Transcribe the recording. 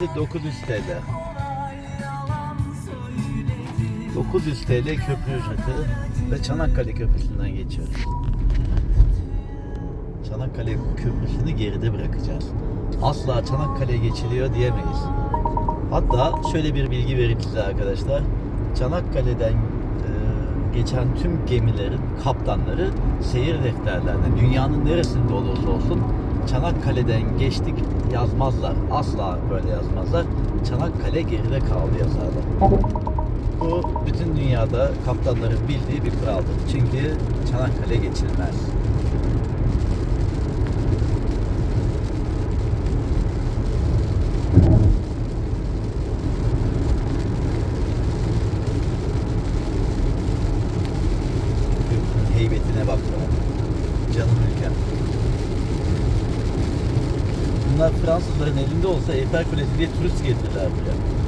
900 TL. 900 TL köprü ücreti ve Çanakkale Köprüsü'nden geçiyoruz. Çanakkale Köprüsü'nü geride bırakacağız. Asla Çanakkale geçiliyor diyemeyiz. Hatta şöyle bir bilgi vereyim size arkadaşlar. Çanakkale'den e, geçen tüm gemilerin kaptanları seyir defterlerine dünyanın neresinde olursa olsun Çanakkale'den geçtik yazmazlar. Asla böyle yazmazlar. Çanakkale geride kaldı yazarlar. Bu bütün dünyada kaptanların bildiği bir kuraldır. Çünkü Çanakkale geçilmez. Heybetine bak. Canım ülkem. Bunlar Fransızların elinde olsa Eiffel Kulesi diye turist getirirler buraya.